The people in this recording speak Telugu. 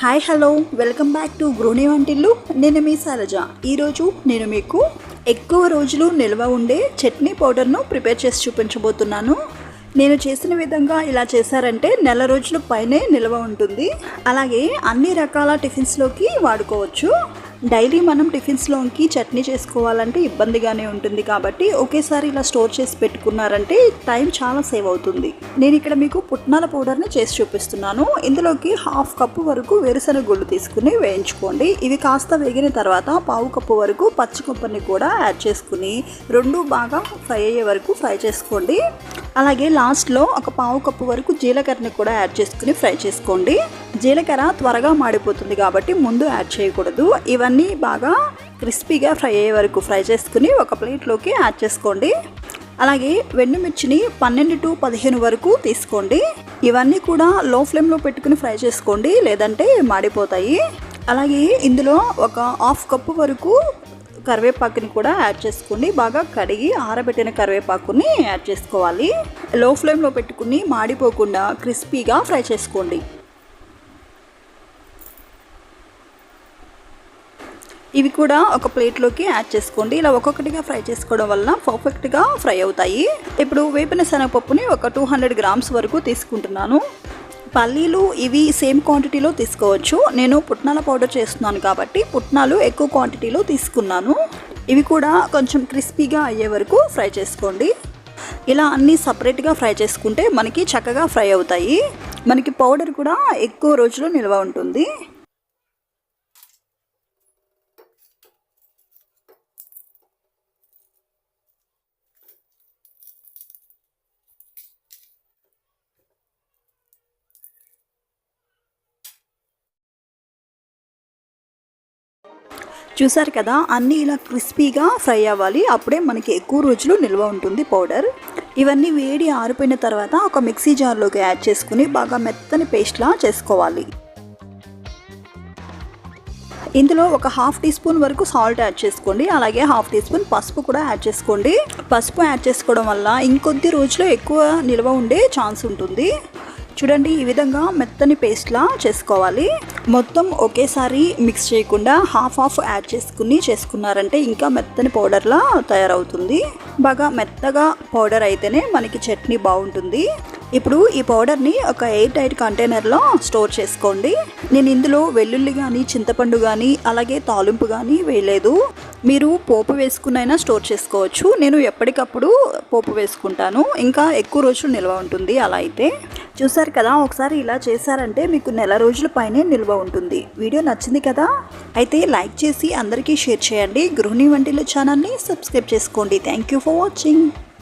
Hi hello welcome back to గ్రోనే వంటిల్లు నేను మీ సరజ ఈరోజు నేను మీకు ఎక్కువ రోజులు నిల్వ ఉండే చట్నీ పౌడర్ను ప్రిపేర్ చేసి చూపించబోతున్నాను నేను చేసిన విధంగా ఇలా చేశారంటే నెల రోజుల పైనే నిల్వ ఉంటుంది అలాగే అన్ని రకాల టిఫిన్స్లోకి వాడుకోవచ్చు డైలీ మనం టిఫిన్స్లోకి చట్నీ చేసుకోవాలంటే ఇబ్బందిగానే ఉంటుంది కాబట్టి ఒకేసారి ఇలా స్టోర్ చేసి పెట్టుకున్నారంటే టైం చాలా సేవ్ అవుతుంది. నేను ఇక్కడ మీకు పుట్నాల పౌడర్ని చేసి చూపిస్తున్నాను. ఇందులోకి హాఫ్ కప్పు వరకు వేరుశనగ గుళ్ళు తీసుకుని వేయించుకోండి. ఇవి కాస్త వేగిన తర్వాత పావు కప్పు వరకు పచ్చి కొబ్బరిని కూడా యాడ్ చేసుకుని రెండు బాగా ఫ్రై అయ్యే వరకు ఫ్రై చేసుకోండి. అలాగే లాస్ట్లో ఒక పావు కప్పు వరకు జీలకర్రని కూడా యాడ్ చేసుకుని ఫ్రై చేసుకోండి. జీలకర్ర త్వరగా మాడిపోతుంది కాబట్టి ముందు యాడ్ చేయకూడదు. ఇవన్నీ బాగా క్రిస్పీగా ఫ్రై అయ్యే వరకు ఫ్రై చేసుకుని ఒక ప్లేట్లోకి యాడ్ చేసుకోండి. అలాగే వెండుమిర్చిని పన్నెండు టు పదిహేను వరకు తీసుకోండి. ఇవన్నీ కూడా లో ఫ్లేమ్లో పెట్టుకుని ఫ్రై చేసుకోండి లేదంటే మాడిపోతాయి. అలాగే ఇందులో ఒక హాఫ్ కప్పు వరకు కరివేపాకుని కూడా యాడ్ చేసుకోండి. బాగా కడిగి ఆరబెట్టిన కరివేపాకుని యాడ్ చేసుకోవాలి. లో ఫ్లేమ్లో పెట్టుకుని మాడిపోకుండా క్రిస్పీగా ఫ్రై చేసుకోండి. ఇవి కూడా ఒక ప్లేట్లోకి యాడ్ చేసుకోండి. ఇలా ఒక్కొక్కటిగా ఫ్రై చేసుకోవడం వల్ల పర్ఫెక్ట్గా ఫ్రై అవుతాయి. ఇప్పుడు వేపిన శనగపప్పుని ఒక టూ హండ్రెడ్ గ్రామ్స్ వరకు తీసుకుంటున్నాను. పల్లీలు ఇవి సేమ్ క్వాంటిటీలో తీసుకోవచ్చు. నేను పుట్నాల పౌడర్ చేస్తున్నాను కాబట్టి పుట్నాలు ఎక్కువ క్వాంటిటీలో తీసుకున్నాను. ఇవి కూడా కొంచెం క్రిస్పీగా అయ్యే వరకు ఫ్రై చేసుకోండి. ఇలా అన్నీ సపరేట్గా ఫ్రై చేసుకుంటే మనకి చక్కగా ఫ్రై అవుతాయి. మనకి పౌడర్ కూడా ఎక్కువ రోజులు నిల్వ ఉంటుంది. చూసారు కదా అన్నీ ఇలా క్రిస్పీగా ఫ్రై అవ్వాలి. అప్పుడే మనకి ఎక్కువ రోజులు నిల్వ ఉంటుంది పౌడర్. ఇవన్నీ వేడి ఆరిపోయిన తర్వాత ఒక మిక్సీ జార్లోకి యాడ్ చేసుకుని బాగా మెత్తని పేస్ట్లా చేసుకోవాలి. ఇందులో ఒక హాఫ్ టీ స్పూన్ వరకు సాల్ట్ యాడ్ చేసుకోండి. అలాగే హాఫ్ టీ స్పూన్ పసుపు కూడా యాడ్ చేసుకోండి. పసుపు యాడ్ చేసుకోవడం వల్ల ఇంకొద్ది రోజులు ఎక్కువ నిల్వ ఉండే ఛాన్స్ ఉంటుంది. చూడండి ఈ విధంగా మెత్తని పేస్ట్లా చేసుకోవాలి. మొత్తం ఒకేసారి మిక్స్ చేయకుండా హాఫ్ హాఫ్ యాడ్ చేసుకుని చేసుకున్నారంటే ఇంకా మెత్తని పౌడర్లా తయారవుతుంది. బాగా మెత్తగా పౌడర్ అయితేనే మనకి చట్నీ బాగుంటుంది. ఇప్పుడు ఈ పౌడర్ని ఒక ఎయిర్ టైట్ కంటైనర్లో స్టోర్ చేసుకోండి. నేను ఇందులో వెల్లుల్లి కానీ చింతపండు కానీ అలాగే తాలింపు కానీ వేయలేదు. మీరు పోపు వేసుకున్నైనా స్టోర్ చేసుకోవచ్చు. నేను ఎప్పటికప్పుడు పోపు వేసుకుంటాను. ఇంకా ఎక్కువ రోజులు నిల్వ ఉంటుంది అలా అయితే. చూసారు కదా ఒకసారి ఇలా చేశారంటే మీకు నెల రోజుల పైనే నిల్వ ఉంటుంది. వీడియో నచ్చింది కదా? అయితే లైక్ చేసి అందరికీ షేర్ చేయండి. గృహిణి వంటిల ఛానల్ని సబ్స్క్రైబ్ చేసుకోండి. Thank you for watching.